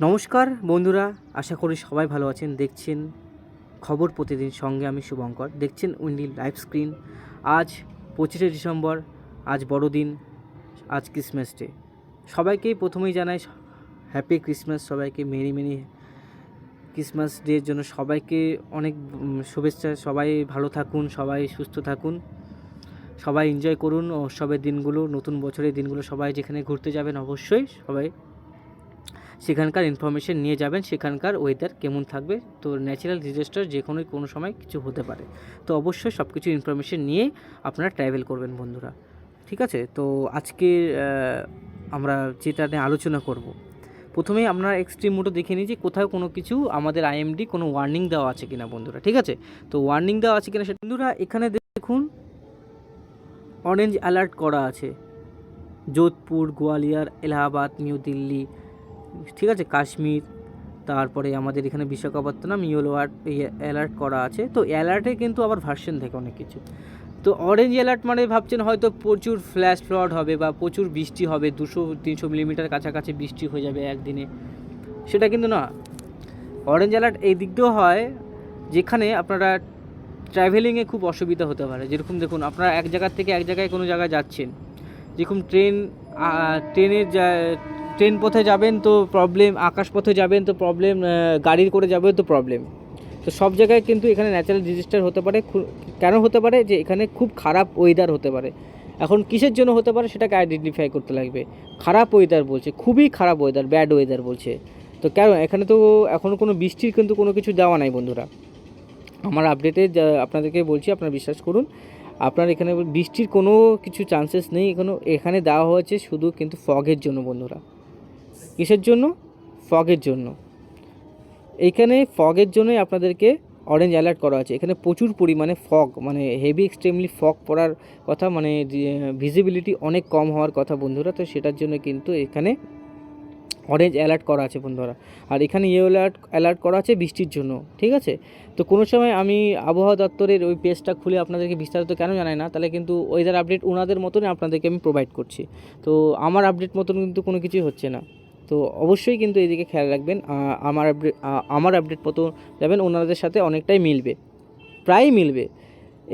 নমস্কার, বন্ধুরা। আশা করি সবাই ভালো আছেন। দেখছেন খবর প্রতিদিন সঙ্গে আমি শুভঙ্কর। দেখছেন উইন্ডি লাইভ স্ক্রিন। আজ পঁচিশে ডিসেম্বর, আজ বড়দিন, আজ ক্রিসমাস ডে। সবাইকেই প্রথমেই জানাই হ্যাপি ক্রিসমাস। সবাইকে মেরি মেরি ক্রিসমাস ডের জন্য সবাইকে অনেক শুভেচ্ছা। সবাই ভালো থাকুন, সবাই সুস্থ থাকুন। সবাই এনজয় করুন। উৎসবের দিনগুলো, নতুন বছরের দিনগুলো সবাই যেখানে ঘুরতে যাবেন অবশ্যই সবাই সেখানকার ইনফরমেশন নিয়ে যাবেন, সেখানকার ওয়েদার কেমন থাকবে, তো ন্যাচারাল ডিজাস্টার যে কোনো কোনো সময় কিছু হতে পারে। তো অবশ্যই সব কিছু ইনফরমেশন নিয়ে আপনারা ট্রাভেল করবেন বন্ধুরা, ঠিক আছে? তো আজকে আমরা যেটা নিয়ে আলোচনা করব, প্রথমেই আমরা এক্সট্রিম মোটো দেখে নিই যে কোথাও কোনো কিছু আমাদের আইএমডি কোনো ওয়ার্নিং দেওয়া আছে কিনা বন্ধুরা, ঠিক আছে? তো ওয়ার্নিং দেওয়া আছে কিনা সেটা বন্ধুরা, এখানে দেখুন অরেঞ্জ অ্যালার্ট করা আছে। যোধপুর, গোয়ালিয়র, এলাহাবাদ, নিউ দিল্লি ঠিক আছে, কাশ্মীর, তারপরে আমাদের এখানে বিশাখাপত্তনম, ইয়েলো অ্যালার্ট করা আছে। তো অ্যালার্টে কিন্তু আবার ভার্সন থাকে অনেক কিছু। তো অরেঞ্জ অ্যালার্ট মানে ভাবছেন হয়তো প্রচুর ফ্ল্যাশ ফ্লড হবে বা প্রচুর বৃষ্টি হবে, দুশো, তিনশো মিলিমিটার কাছাকাছি বৃষ্টি হয়ে যাবে একদিনে। সেটা কিন্তু না। অরেঞ্জ অ্যালার্ট এই দিক দিয়েও হয়, যেখানে আপনারা ট্রাভেলিংয়ে খুব অসুবিধা হতে পারে। যেরকম দেখুন, আপনারা এক জায়গার থেকে এক জায়গায় কোনো জায়গায় যাচ্ছেন। যেরকম ট্রেন ট্রেনের ট্রেন পথে যাবেন তো প্রবলেম আকাশ পথে যাবেন তো প্রবলেম গাড়ির করে যাবেন তো প্রবলেম তো সব জায়গায় কিন্তু এখানে ন্যাচারাল ডিজাস্টার হতে পারে। কেন হতে পারে? যে এখানে খুব খারাপ ওয়েদার হতে পারে। এখন কিসের জন্য হতে পারে সেটাকে আইডেন্টিফাই করতে লাগবে। খারাপ ওয়েদার বলছে, খুবই খারাপ ওয়েদার ব্যাড ওয়েদার বলছে। তো কেন? এখানে তো এখনও কোনো বৃষ্টির কিন্তু কোনো কিছু দেওয়া নাই বন্ধুরা। আমার আপডেটে আপনাদেরকে বলছি, আপনারা বিশ্বাস করুন। আপনার এখানে বৃষ্টির কোনো কিছু চান্সেস নেই। এখনও এখানে দেওয়া হয়েছে শুধু কিন্তু ফগের জন্য বন্ধুরা। কিসের জন্য? ফগের জন্য। এইখানে ফগের জন্যই আপনাদেরকে অরেঞ্জ অ্যালার্ট করা আছে। এখানে প্রচুর পরিমাণে ফগ মানে হেভি এক্সট্রিমলি ফগ পড়ার কথা মানে ভিজিবিলিটি অনেক কম হওয়ার কথা বন্ধুরা। তো সেটার জন্য কিন্তু এখানে অরেঞ্জ অ্যালার্ট করা আছে বন্ধুরা। আর এখানে ইয়ে অ্যালার্ট অ্যালার্ট করা আছে বৃষ্টির জন্য, ঠিক আছে? তো কোনো সময় আমি আবহাওয়া দপ্তরের ওই পেজটা খুলে আপনাদেরকে বিস্তারিত কেন জানাই না, তাহলে কিন্তু ওয়েদার আপডেট ওনাদের মতনই আপনাদেরকে আমি প্রোভাইড করছি। তো আমার আপডেট মতন কিন্তু কোনো কিছুই হচ্ছে না। তো অবশ্যই কিন্তু এদিকে খেয়াল রাখবেন আমার আপডেট আমার আপডেট মতো যাবেন, ওনাদের সাথে অনেকটাই মিলবে প্রায় মিলবে।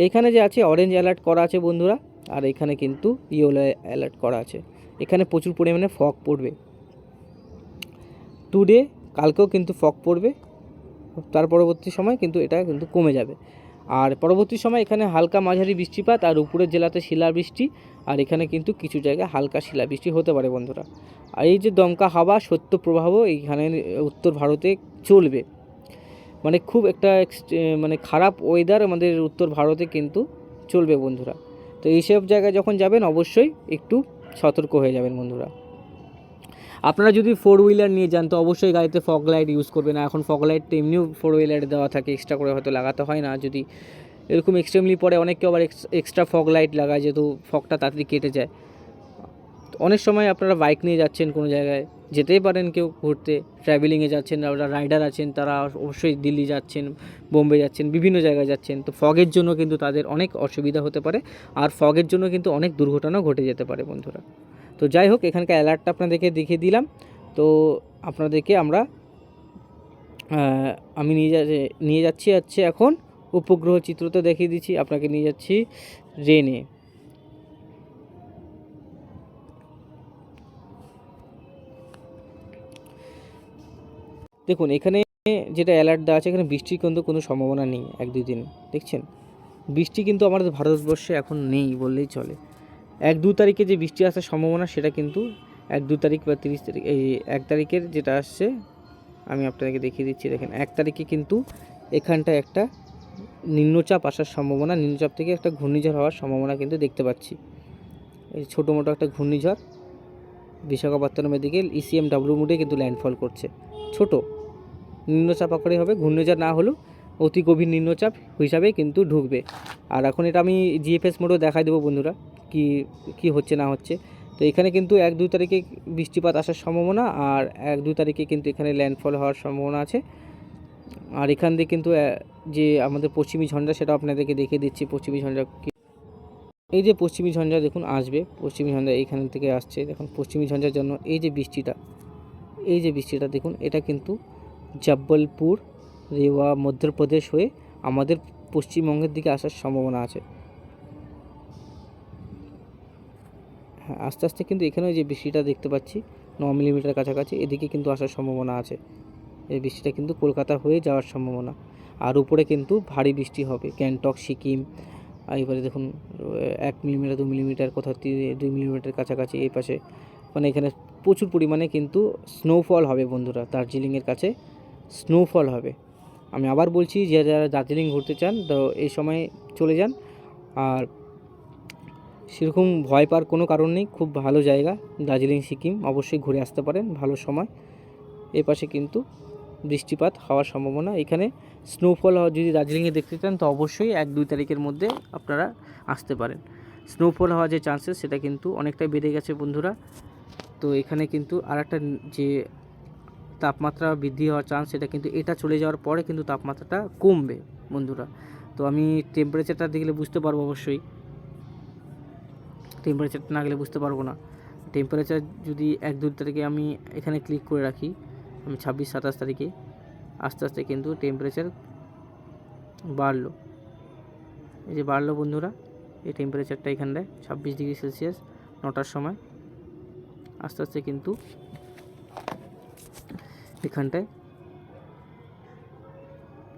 এখানে যে আছে অরেঞ্জ অ্যালার্ট করা আছে বন্ধুরা, আর এখানে কিন্তু ইয়েলো অ্যালার্ট করা আছে। এখানে প্রচুর পরিমাণে ফগ পড়বে। টুডে কালকেও কিন্তু ফগ পড়বে, তার পরবর্তী সময় কিন্তু এটা কিন্তু কমে যাবে। আর পরবর্তী সময় এখানে হালকা মাঝারি বৃষ্টিপাত আর উপরের জেলাতে শিলাবৃষ্টি, আর এখানে কিন্তু কিছু জায়গায় হালকা শিলাবৃষ্টি হতে পারে বন্ধুরা। আর এই যে দমকা হাওয়া, সত্য প্রবাহ এইখানে উত্তর ভারতে চলবে। মানে খুব একটা মানে খারাপ ওয়েদার আমাদের উত্তর ভারতে কিন্তু চলবে বন্ধুরা। তো এইসব জায়গায় যখন যাবেন, অবশ্যই একটু সতর্ক হয়ে যাবেন বন্ধুরা। আপনারা যদি ফোর হুইলার নিয়ে যান, তো অবশ্যই গাড়িতে ফগ লাইট ইউজ করবেন। এখন ফগ লাইট এমনিও ফোর হুইলারে দেওয়া থাকে এক্সট্রা করে হয়তো লাগাতে হয় না। যদি এরকম এক্সট্রিমলি পরে অনেকে আবার এক্সট্রা ফগ লাইট লাগায়, যেহেতু ফগটা তাড়াতাড়ি কেটে যায়। অনেক সময় আপনারা বাইক নিয়ে যাচ্ছেন কোনো জায়গায়, যেতেই পারেন কেউ ঘুরতে ট্রাভেলিংয়ে যাচ্ছেন আপনারা রাইডার আছেন, তারা অবশ্যই দিল্লি যাচ্ছেন, বোম্বে যাচ্ছেন, বিভিন্ন জায়গায় যাচ্ছেন। তো ফগের জন্য কিন্তু তাদের অনেক অসুবিধা হতে পারে, আর ফগের জন্য কিন্তু অনেক দুর্ঘটনাও ঘটে যেতে পারে, বন্ধুরা। তো যাই হোক, এখানকার অ্যালার্টটা আপনাদেরকে দেখিয়ে দিলাম। তো আপনাদেরকে আমরা আমি নিয়ে যা, নিয়ে যাচ্ছি হচ্ছে এখন উপগ্রহ চিত্রতে দেখিয়ে দিচ্ছি, আপনাকে নিয়ে যাচ্ছি রেনে দেখুন, এখানে যেটা অ্যালার্ট দেওয়া আছে, এখানে বৃষ্টির কিন্তু কোনো সম্ভাবনা নেই এক দুই দিন, দেখছেন? বৃষ্টি কিন্তু আমাদের ভারতবর্ষে এখন নেই বললেই চলে। এক দু তারিখে যে বৃষ্টি আসার সম্ভাবনা, সেটা কিন্তু এক দু তারিখ বা তিরিশ তারিখ, এই এক তারিখের যেটা আসছে, আমি আপনাদেরকে দেখিয়ে দিচ্ছি, দেখেন, এক তারিখে কিন্তু এখানটায় একটা নিম্নচাপ আসার সম্ভাবনা, নিম্নচাপ থেকে একটা ঘূর্ণিঝড় হওয়ার সম্ভাবনা কিন্তু দেখতে পাচ্ছি। এই ছোটো মোটো একটা ঘূর্ণিঝড় বিশাখাপত্তনমের দিকে ইসিএম ডাব্লিউ মুডে কিন্তু ল্যান্ডফল করছে। ছোট, নিম্নচাপ আকারে হবে, ঘূর্ণিঝড় না হলেও অতি গভীর নিম্নচাপ হিসাবে কিন্তু ঢুকবে। আর এখন এটা আমি জিএফএস মোডও দেখাই দেবো বন্ধুরা, কি কি হচ্ছে না হচ্ছে। তো এখানে কিন্তু এক দুই তারিখে বৃষ্টিপাত আসার সম্ভাবনা, আর এক দুই তারিখে কিন্তু এখানে ল্যান্ডফল হওয়ার সম্ভাবনা আছে। আর এখান দিয়ে কিন্তু যে আমাদের পশ্চিমী ঝঞ্ঝা, সেটা আপনাদেরকে দেখিয়ে দিচ্ছি পশ্চিমী ঝঞ্ঝা এই যে পশ্চিমী ঝঞ্ঝা দেখুন, আসবে। পশ্চিমী ঝঞ্ঝা এইখান থেকে আসছে। দেখুন, পশ্চিমী ঝঞ্ঝার জন্য এই যে বৃষ্টিটা, এই যে বৃষ্টিটা দেখুন, এটা কিন্তু জব্বলপুর রেওয়া মধ্যপ্রদেশ হয়ে আমাদের পশ্চিমবঙ্গের দিকে আসার সম্ভাবনা আছে। হ্যাঁ আস্তে আস্তে কিন্তু এখানেও যে বৃষ্টিটা দেখতে পাচ্ছি, ন মিলিমিটার কাছাকাছি, এদিকে কিন্তু আসার সম্ভাবনা আছে। এই বৃষ্টিটা কিন্তু কলকাতা হয়ে যাওয়ার সম্ভাবনা। আর উপরে কিন্তু ভারী বৃষ্টি হবে, গ্যাংটক, সিকিম এবারে দেখুন এক মিলিমিটার, দু মিলিমিটার, কোথাও দুই মিলিমিটার কাছাকাছি এই পাশে। মানে এখানে প্রচুর পরিমাণে কিন্তু স্নোফল হবে বন্ধুরা, দার্জিলিংয়ের কাছে স্নোফল হবে। আমি আবার বলছি, যে যারা দার্জিলিং ঘুরতে চান, তো এই সময় চলে যান। আর সেরকম ভয় পাওয়ার কোনো কারণ নেই, খুব ভালো জায়গা, দার্জিলিং, সিকিম, অবশ্যই ঘুরে আসতে পারেন, ভালো সময়। এ পাশে কিন্তু বৃষ্টিপাত হওয়ার সম্ভাবনা। এখানে স্নোফল যদি দার্জিলিংয়ে দেখতে চান, তো অবশ্যই এক দুই তারিখের মধ্যে আপনারা আসতে পারেন। স্নোফল হওয়ার যে চান্সেস সেটা কিন্তু অনেকটাই বেড়ে গেছে বন্ধুরা। তো এখানে কিন্তু আর একটা যে তাপমাত্রা বৃদ্ধি হওয়ার চান্স সেটা কিন্তু এটা চলে যাওয়ার পরে কিন্তু তাপমাত্রাটা কমবে, বন্ধুরা। তো আমি টেম্পারেচারটা দেখলে বুঝতে পারব অবশ্যই। টেম্পারেচারটা না গেলে বুঝতে পারব না। টেম্পারেচার যদি এক দুই তারিখে আমি এখানে ক্লিক করে রাখি, আমি ছাব্বিশ, সাতাশ তারিখে, আস্তে আস্তে কিন্তু টেম্পারেচার বাড়লো। এই যে বাড়লো বন্ধুরা, এই টেম্পারেচারটা এখানটায়, ছাব্বিশ ডিগ্রি সেলসিয়াস, নটার সময়। আস্তে আস্তে কিন্তু এখানটায়।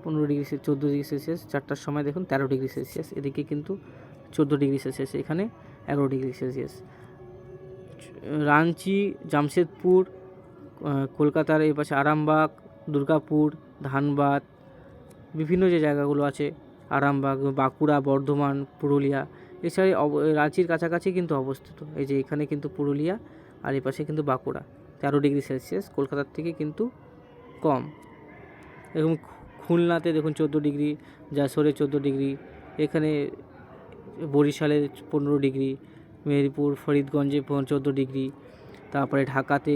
পনেরো ডিগ্রি চোদ্দ ডিগ্রি সেলসিয়াস, চারটার সময় দেখুন তেরো ডিগ্রি সেলসিয়াস, এদিকে কিন্তু চোদ্দ ডিগ্রি সেলসিয়াস, এখানে এগারো ডিগ্রি সেলসিয়াস। রাঞ্চি, জামশেদপুর কলকাতার এই পাশে আরামবাগ, দুর্গাপুর, ধানবাদ, বিভিন্ন যে জায়গাগুলো আছে, আরামবাগ, বাঁকুড়া, বর্ধমান, পুরুলিয়া, এছাড়া রাঁচির কাছাকাছি কিন্তু অবস্থিত। এই যে এখানে কিন্তু পুরুলিয়া আর এই পাশে কিন্তু বাঁকুড়া। তেরো ডিগ্রি সেলসিয়াস, কলকাতার থেকে কিন্তু কম। এরকম খুলনাতে দেখুন চোদ্দ ডিগ্রি, যশোরে চোদ্দ ডিগ্রি, এখানে বরিশালে পনেরো ডিগ্রি, মেহেরপুর, ফরিদগঞ্জে চোদ্দ ডিগ্রি, তারপরে ঢাকাতে,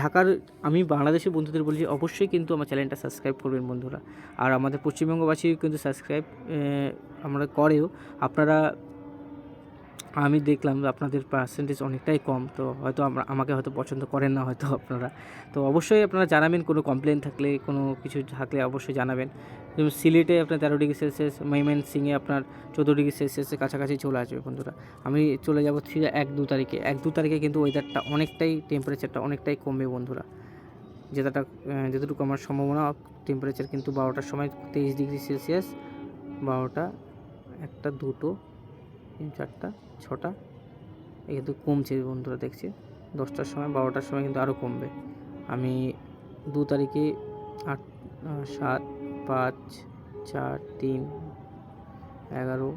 ঢাকার আমি বাংলাদেশের বন্ধুদের বলছি অবশ্যই কিন্তু আমার চ্যানেলটা সাবস্ক্রাইব করবেন বন্ধুরা। আর আমাদের পশ্চিমবঙ্গবাসী কিন্তু সাবস্ক্রাইব আমরা করেও আপনারা আমি দেখলাম আপনাদের পার্সেন্টেজ অনেকটাই কম। তো হয়তো আমরা, আমাকে হয়তো পছন্দ করেন না হয়তো আপনারা। তো অবশ্যই আপনারা জানাবেন, কোনো কমপ্লেন থাকলে, কোনো কিছু থাকলে অবশ্যই জানাবেন। যেমন সিলেটে আপনার তেরো ডিগ্রি সেলসিয়াস ময়মেন সিংয়ে আপনার চোদ্দ ডিগ্রি সেলসিয়াসের কাছাকাছি চলে আসবে বন্ধুরা। আমি চলে যাব ঠিক এক দু তারিখে। এক দু তারিখে কিন্তু ওয়েদারটা অনেকটাই টেম্পারেচারটা অনেকটাই কমবে বন্ধুরা। যেটাটা যতটুকু আমার সম্ভাবনা টেম্পারেচার কিন্তু বারোটার সময় তেইশ ডিগ্রি সেলসিয়াস, বারোটা একটা, দুটো, তিন, চারটা। ছটা। এই কিন্তু কমছে বন্ধুরা, দেখছি। দশটার সময়, বারোটার সময় কিন্তু আরও কমবে। আমি দু তারিখে আট সাত, পাঁচ, চার, তিন, এগারো,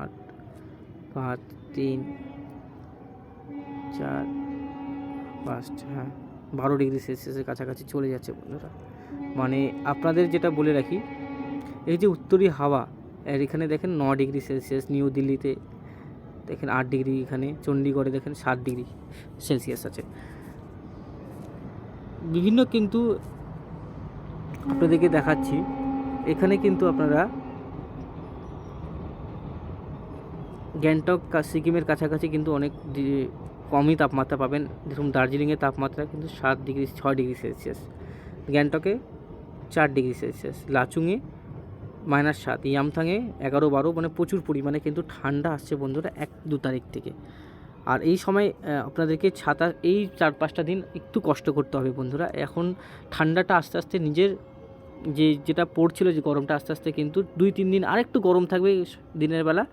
আট, পাঁচ, তিন, চার, পাঁচ হ্যাঁ বারো ডিগ্রি সেলসিয়াসের কাছাকাছি চলে যাচ্ছে বন্ধুরা। মানে আপনাদের যেটা বলে রাখি, এই যে উত্তরী হাওয়া এখানে দেখেন ন ডিগ্রি সেলসিয়াস নিউ দিল্লিতে দেখেন আট ডিগ্রি এখানে চণ্ডীগড়ে দেখেন সাত ডিগ্রি সেলসিয়াস আছে। বিভিন্ন কিন্তু আপনাদেরকে দেখাচ্ছি। এখানে কিন্তু আপনারা গ্যাংটক সিকিমের কাছাকাছি কিন্তু অনেক কমই তাপমাত্রা পাবেন। যেরকম দার্জিলিংয়ের তাপমাত্রা কিন্তু সাত ডিগ্রি, ছয় ডিগ্রি সেলসিয়াস। গ্যাংটকে চার ডিগ্রি সেলসিয়াস। লাচুংয়ে মাইনাস সাত। ইয়ামথাংয়ে এগারো বারো মানে প্রচুর পরিমাণে কিন্তু ঠান্ডা আসছে বন্ধুরা এক দু তারিখ থেকে। আর এই সময় আপনাদেরকে ছাতা, এই চার পাঁচটা দিন একটু কষ্ট করতে হবে বন্ধুরা। এখন ঠান্ডাটা আস্তে আস্তে নিজের যে, যেটা পড়ছিল যে গরমটা আস্তে আস্তে কিন্তু দুই তিন দিন আরেকটু গরম থাকবে দিনের বেলা।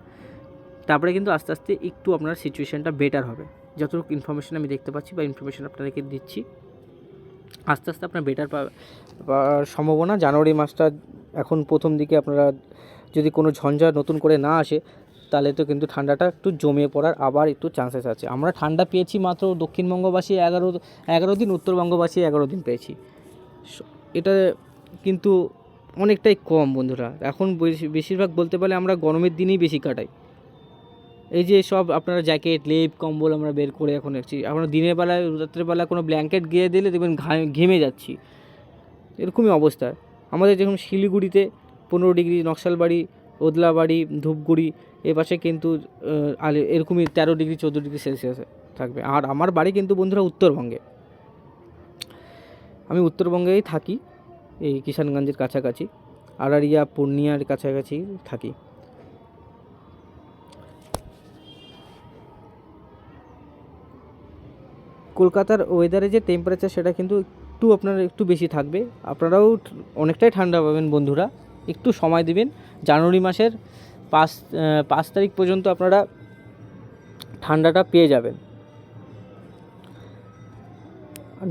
তারপরে কিন্তু আস্তে আস্তে একটু আপনার সিচুয়েশানটা বেটার হবে। যতটুকু ইনফরমেশন আমি দেখতে পাচ্ছি বা ইনফরমেশন আপনাদেরকে দিচ্ছি, আস্তে আস্তে আপনার বেটার পাওয়ার সম্ভাবনা। জানুয়ারি মাসটা এখন প্রথম দিকে আপনারা যদি কোনো ঝঞ্ঝা নতুন করে না আসে, তাহলে তো কিন্তু ঠান্ডাটা একটু জমে পড়ার আবার একটু চান্সেস আছে। আমরা ঠান্ডা পেয়েছি মাত্র দক্ষিণবঙ্গবাসী এগারো এগারো দিন, উত্তরবঙ্গবাসী এগারো দিন পেয়েছি। এটা কিন্তু অনেকটাই কম বন্ধুরা। এখন বেশিরভাগ বলতে পারলে আমরা গরমের দিনেই বেশি কাটাই। এই যে সব আপনারা জ্যাকেট লেপ, কম্বল আমরা বের করে এখন রাখছি। আমরা দিনের বেলায়, রাত্রের বেলা কোনো ব্ল্যাঙ্কেট গিয়ে দিলে দেখবেন ঘেমে যাচ্ছি। এরকমই অবস্থা। আমাদের যখন শিলিগুড়িতে পনেরো ডিগ্রি নকশালবাড়ি, ওদলাবাড়ি, ধূপগুড়ি, এ পাশে কিন্তু আলে, এরকমই তেরো ডিগ্রি, চোদ্দ ডিগ্রি সেলসিয়াস থাকবে। আর আমার বাড়ি কিন্তু বন্ধুরা উত্তরবঙ্গে। আমি উত্তরবঙ্গেই থাকি, এই কিষানগঞ্জের কাছাকাছি। আরারিয়া পূর্ণিয়ার কাছাকাছি থাকি। কলকাতার ওয়েদারে যে টেম্পারেচার সেটা কিন্তু একটু আপনার একটু বেশি থাকবে। আপনারাও অনেকটাই ঠান্ডা পাবেন বন্ধুরা। একটু সময় দিবেন। জানুয়ারি মাসের পাঁচ পাঁচ তারিখ পর্যন্ত আপনারা ঠান্ডাটা পেয়ে যাবেন।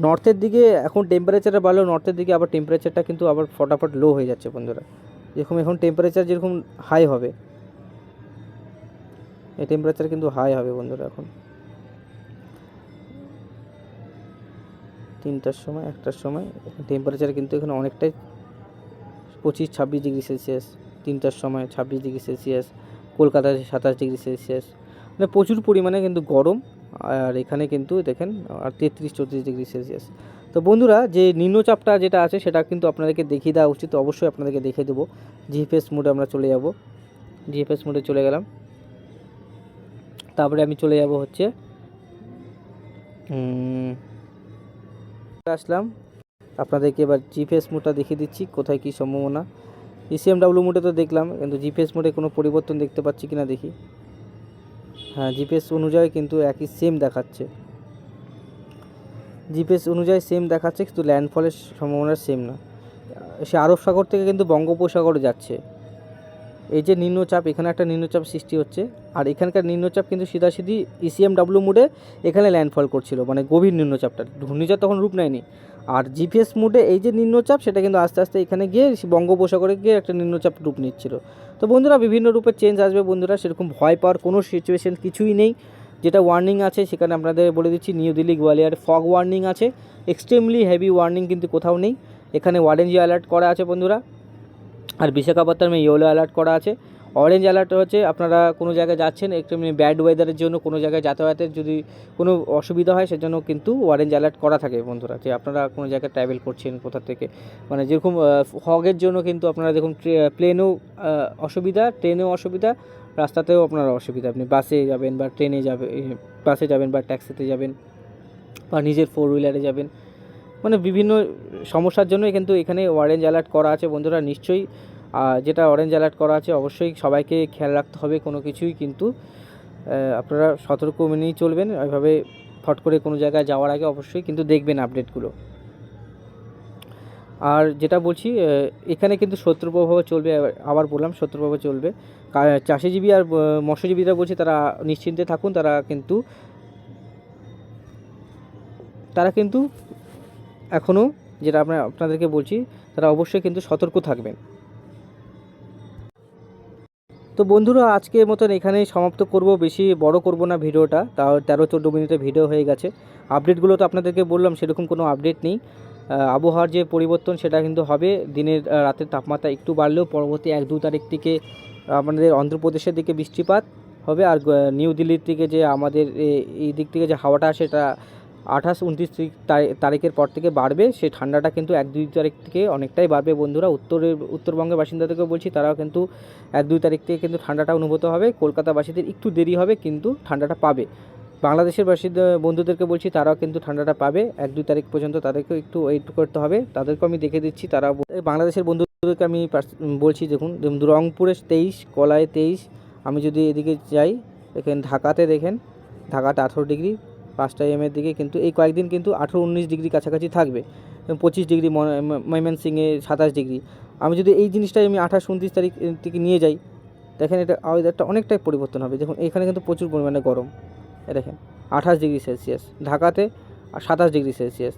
নর্থের দিকে এখন টেম্পারেচারটা বাড়লেও নর্থের দিকে আবার টেম্পারেচারটা কিন্তু আবার ফটাফট লো হয়ে যাচ্ছে বন্ধুরা। যেরকম এখন টেম্পারেচার যেরকম হাই হবে। এই টেম্পারেচার কিন্তু হাই হবে বন্ধুরা এখন। তিনটার সময়, একটার সময়। টেম্পারেচার কিন্তু এখানে অনেকটাই পঁচিশ, ছাব্বিশ ডিগ্রি সেলসিয়াস তিনটার সময় ছাব্বিশ ডিগ্রি সেলসিয়াস কলকাতায় সাতাশ ডিগ্রি সেলসিয়াস মানে প্রচুর পরিমাণে কিন্তু গরম, আর এখানে কিন্তু দেখেন, আর তেত্রিশ, চৌত্রিশ ডিগ্রি সেলসিয়াস তো বন্ধুরা, যে নিম্নচাপটা যেটা আছে, সেটা কিন্তু আপনাদেরকে দেখিয়ে দেওয়া উচিত। অবশ্যই আপনাদেরকে দেখিয়ে দেবো। জিপিএস মোডে আমরা চলে যাব। জিপিএস মোডে চলে গেলাম। তারপরে আমি চলে যাব হচ্ছে আসলাম। আপনাদেরকে এবার জিপিএস মোডটা দেখিয়ে দিচ্ছি, কোথায় কী সম্ভাবনা। ইসিএমডাব্লিউ মোডে তো দেখলাম, কিন্তু জিপিএস মোডে কোনো পরিবর্তন দেখতে পাচ্ছি কিনা দেখি। হ্যাঁ জিপিএস অনুযায়ী কিন্তু একই সেম দেখাচ্ছে। জিপিএস অনুযায়ী সেম দেখাচ্ছে, কিন্তু ল্যান্ডফলের সম্ভাবনা সেম না। সে আরব সাগর থেকে কিন্তু বঙ্গোপসাগরে যাচ্ছে। এই যে নিম্নচাপ, এখানে একটা নিম্নচাপ সৃষ্টি হচ্ছে। আর এখানকার নিম্নচাপ কিন্তু সিধাসিধি ইসিএমডাব্লিউ মোডে এখানে ল্যান্ডফল করছিল মানে গভীর নিম্নচাপটা। ঘূর্ণিঝড় তখন রূপ নেয়নি। আর জিপিএস মোডে এই যে নিম্নচাপ, সেটা কিন্তু আস্তে আস্তে এখানে গিয়ে বঙ্গোপসাগরে গিয়ে একটা নিম্নচাপ রূপ নিচ্ছিল। তো বন্ধুরা, বিভিন্ন রূপে চেঞ্জ আসবে বন্ধুরা, সেরকম ভয় পাওয়ার কোনো সিচুয়েশন কিছুই নেই। যেটা ওয়ার্নিং আছে, সেখানে আপনাদের বলে দিচ্ছি new Delhi Gwalior fog warning আছে। এক্সট্রিমলি হেভি ওয়ার্নিং কিন্তু কোথাও নেই। এখানে অরেঞ্জ অ্যালার্ট করা আছে বন্ধুরা। আর বিশাখাপত্তনমে ইয়েলো অ্যালার্ট করা আছে। অরেঞ্জ অ্যালার্ট হচ্ছে আপনারা কোনো জায়গায় যাচ্ছেন একটু ব্যাড ওয়েদারের জন্য কোনো জায়গায় যাতায়াতের যদি কোনো অসুবিধা হয়, সেজন্য কিন্তু অরেঞ্জ অ্যালার্ট করা থাকে বন্ধুরা, যে আপনারা কোনো জায়গায় ট্রাভেল করছেন কোথা থেকে। মানে যেরকম হগের জন্য কিন্তু আপনারা দেখুন প্লেনেও অসুবিধা ট্রেনেও অসুবিধা, রাস্তাতেও আপনার অসুবিধা। আপনি বাসে যাবেন বা ট্রেনে যাবে বাসে যাবেন বা ট্যাক্সিতে যাবেন বা নিজের ফোর হুইলারে যাবেন। মানে বিভিন্ন সমস্যার জন্যই কিন্তু এখানে অরেঞ্জ অ্যালার্ট করা আছে, বন্ধুরা নিশ্চয়ই। যেটা অরেঞ্জ অ্যালার্ট করা আছে, অবশ্যই সবাইকে খেয়াল রাখতে হবে কোনো কিছুই কিন্তু। আপনারা সতর্ক মেনেই চলবেন ওইভাবে ফট করে কোনো জায়গায় যাওয়ার আগে অবশ্যই কিন্তু দেখবেন আপডেটগুলো আর যেটা বলছি এখানে কিন্তু শত্রু প্রভাব চলবে, আবার- বললাম শত্রু প্রভাব চলবে চাষিজীবী আর মৎস্যজীবীরা বলছে তারা নিশ্চিন্তে থাকুন, তারা কিন্তু তারা কিন্তু এখনও যেটা আমরা আপনাদেরকে বলছি, তারা অবশ্যই কিন্তু সতর্ক থাকবেন। তো বন্ধুরা, আজকের মতন এখানেই সমাপ্ত করব। বেশি বড় করব না ভিডিওটা। তাও তেরো চোদ্দ মিনিটের ভিডিও হয়ে গেছে। আপডেটগুলো তো আপনাদেরকে বললাম, সেরকম কোনো আপডেট নেই। আবহাওয়ার যে পরিবর্তন, সেটা কিন্তু হবে। দিনের রাতের তাপমাত্রা একটু বাড়লেও পরবর্তী এক দু তারিখ থেকে আমাদের অন্ধ্রপ্রদেশের দিকে বৃষ্টিপাত হবে। আর নিউ দিল্লির থেকে যে আমাদের এই দিক থেকে যে হাওয়াটা আসে এটা আঠাশ, উনত্রিশ তারিখ তারি- তারিখের পর থেকে বাড়বে। সেই ঠান্ডাটা কিন্তু এক দুই তারিখ থেকে অনেকটাই বাড়বে বন্ধুরা। উত্তরের উত্তরবঙ্গের বাসিন্দাদেরকেও বলছি, তারাও কিন্তু এক দুই তারিখ থেকে কিন্তু ঠান্ডাটা অনুভূত হবে। কলকাতাবাসীদের একটু দেরি হবে, কিন্তু ঠান্ডাটা পাবে। বাংলাদেশের বাসিন্দা বন্ধুদেরকে বলছি, তারাও কিন্তু ঠান্ডাটা পাবে। এক দুই তারিখ পর্যন্ত তাদেরকেও একটু ওয়েট করতে হবে। তাদেরকেও আমি দেখে দিচ্ছি তারা বাংলাদেশের বন্ধুদেরকে আমি বলছি, দেখুন রংপুরে তেইশ, কলায় তেইশ। আমি যদি এদিকে যাই, দেখেন, ঢাকাতে দেখেন, ঢাকাতে আঠেরো ডিগ্রি। পাঁচটা এম এর দিকে কিন্তু এই কয়েকদিন কিন্তু আঠেরো উনিশ ডিগ্রি কাছাকাছি থাকবে পঁচিশ ডিগ্রি ময়মনসিংহে সাতাশ ডিগ্রি। আমি যদি এই জিনিসটাই আমি আঠাশ উনত্রিশ তারিখ থেকে নিয়ে যাই, দেখেন এটা ওয়েদারটা অনেকটাই পরিবর্তন হবে। দেখুন, এখানে কিন্তু প্রচুর পরিমাণে গরম। দেখেন, আঠাশ ডিগ্রি সেলসিয়াস। ঢাকাতে সাতাশ ডিগ্রি সেলসিয়াস।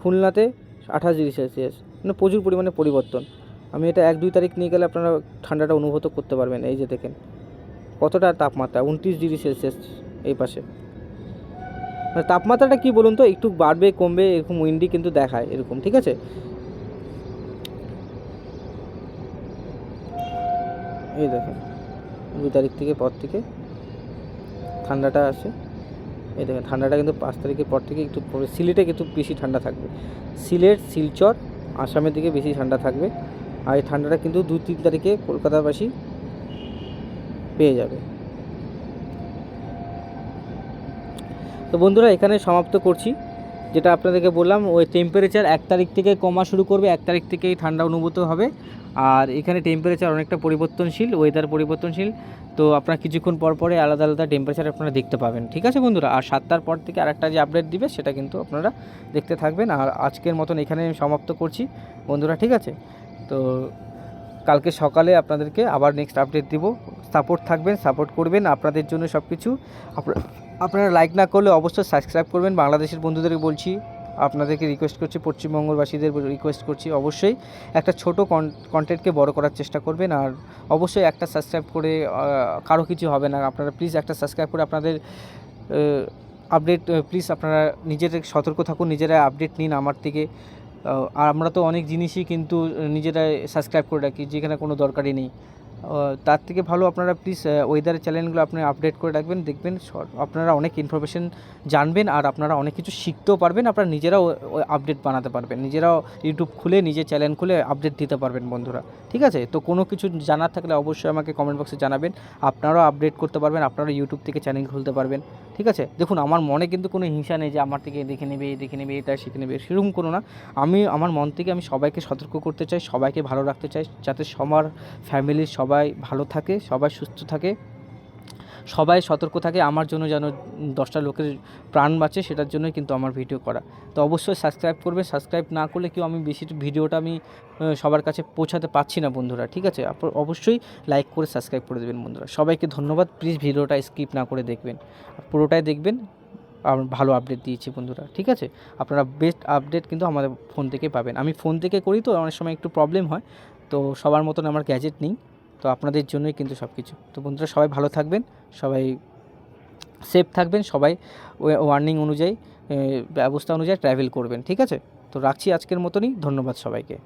খুলনাতে আঠাশ ডিগ্রি সেলসিয়াস। মানে প্রচুর পরিমাণে পরিবর্তন। আমি এটা এক দুই তারিখ নিয়ে গেলে আপনারা ঠান্ডাটা অনুভূত করতে পারবেন। এই যে দেখেন, কতটা তাপমাত্রা, উনত্রিশ ডিগ্রি সেলসিয়াস এই পাশে। মানে তাপমাত্রাটা কি বলুন তো? একটু বাড়বে, কমবে, এরকম উইন্ডি কিন্তু দেখায়, এরকম, ঠিক আছে? এই দেখেন দুই তারিখ থেকে পর থেকে ঠান্ডাটা আসে। এই দেখেন, ঠান্ডাটা কিন্তু পাঁচ তারিখের পর থেকে একটু সিলেটে কিন্তু বেশি ঠান্ডা থাকবে। সিলেট, শিলচর, আসামের দিকে বেশি ঠান্ডা থাকবে। আর এই ঠান্ডাটা কিন্তু দু তিন তারিখে কলকাতাবাসী পেয়ে যাবে। তো বন্ধুরা, এখানে সমাপ্ত করছি। যেটা আপনাদেরকে বললাম, ওই টেম্পারেচার এক তারিখ থেকে কমা শুরু করবে, এক তারিখ থেকেই ঠান্ডা অনুভূত হবে। আর এখানে টেম্পারেচার অনেকটা পরিবর্তনশীল ওয়েদার পরিবর্তনশীল। তো আপনারা কিছুক্ষণ পর পরে আলাদা আলাদা টেম্পারেচার আপনারা দেখতে পাবেন। ঠিক আছে বন্ধুরা? আর সাতটার পর থেকে আরেকটা যে আপডেট দিবে, সেটা কিন্তু আপনারা দেখতে থাকবেন। আর আজকের মতন এখানে সমাপ্ত করছি। বন্ধুরা, ঠিক আছে? তো কালকে সকালে আপনাদেরকে আবার নেক্সট আপডেট দিব। সাপোর্ট থাকবেন সাপোর্ট করবেন। আপনাদের জন্য সব কিছু আপনারা লাইক না করলে অবশ্যই সাবস্ক্রাইব করবেন। বাংলাদেশের বন্ধুদেরকে বলছি, আপনাদেরকে রিকোয়েস্ট করছি পশ্চিমবঙ্গবাসীদের রিকোয়েস্ট করছি, অবশ্যই একটা ছোট কন্টেন্টকে বড় করার চেষ্টা করবেন। আর অবশ্যই একটা সাবস্ক্রাইব করে কারও কিছু হবে না। আপনারা প্লিজ একটা সাবস্ক্রাইব করে আপনাদের আপডেট প্লিজ আপনারা নিজেদের সতর্ক থাকুন, নিজেরা আপডেট নিন আমার থেকে। আর আমরা তো অনেক জিনিসই কিন্তু নিজেরাই সাবস্ক্রাইব করে রাখি, যেখানে কোনো দরকারই নেই। তার থেকে ভালো আপনারা প্লিজ ওয়েদার চ্যানেলগুলো আপনি আপডেট করে রাখবেন, দেখবেন আপনারা অনেক ইনফরমেশন জানবেন আর আপনারা অনেক কিছু শিখতেও পারবেন, আপনারা নিজেরাও আপডেট বানাতে পারবেন, নিজেরাও ইউটিউব খুলে নিজের চ্যানেল খুলে আপডেট দিতে পারবেন বন্ধুরা, ঠিক আছে? তো কোনো কিছু জানার থাকলে অবশ্যই আমাকে কমেন্ট বক্সে জানাবেন, আপনারাও আপডেট করতে পারবেন আপনারা ইউটিউব থেকে চ্যানেল খুলতে পারবেন, ঠিক আছে? দেখুন, আমার মনে কিন্তু কোনো হিংসা নেই যে আমার থেকে দেখে নেবে দেখে নেবে এটা শিখে নেবে, সেরকম কোনো না। আমি, আমার মন থেকে আমি সবাইকে সতর্ক করতে চাই, সবাইকে ভালো রাখতে চাই, যাতে সবার ফ্যামিলির সবাই ভালো থাকে, সবাই সুস্থ থাকে, সবাই সতর্ক থাকে, আমার জন্য যেন দশটা লোকের প্রাণ বাঁচে সেটার জন্যই কিন্তু আমার ভিডিও করা। তো অবশ্যই সাবস্ক্রাইব করবে সাবস্ক্রাইব না করলে কেউ আমি বেশি ভিডিওটা আমি সবার কাছে পৌঁছাতে পারছি না বন্ধুরা, ঠিক আছে? অবশ্যই লাইক করে সাবস্ক্রাইব করে দেবেন বন্ধুরা। সবাইকে ধন্যবাদ প্লিজ ভিডিওটা স্কিপ না করে দেখবেন। পুরোটাই দেখবেন ভালো আপডেট দিয়েছি বন্ধুরা, ঠিক আছে? আপনারা বেস্ট আপডেট কিন্তু আমাদের ফোন থেকে পাবেন। আমি ফোন থেকে করি তো, অনেক সময় একটু প্রবলেম হয়, তো সবার মতন আমার গ্যাজেট নেই। তো আপনাদের জন্যই কিন্তু সব কিছু তো বন্ধুরা, সবাই ভালো থাকবেন, সবাই সেফ থাকবেন, সবাই ওয়ার্নিং অনুযায়ী ব্যবস্থা অনুযায়ী ট্র্যাভেল করবেন, ঠিক আছে? তো রাখছি আজকের মতনই, ধন্যবাদ সবাইকে।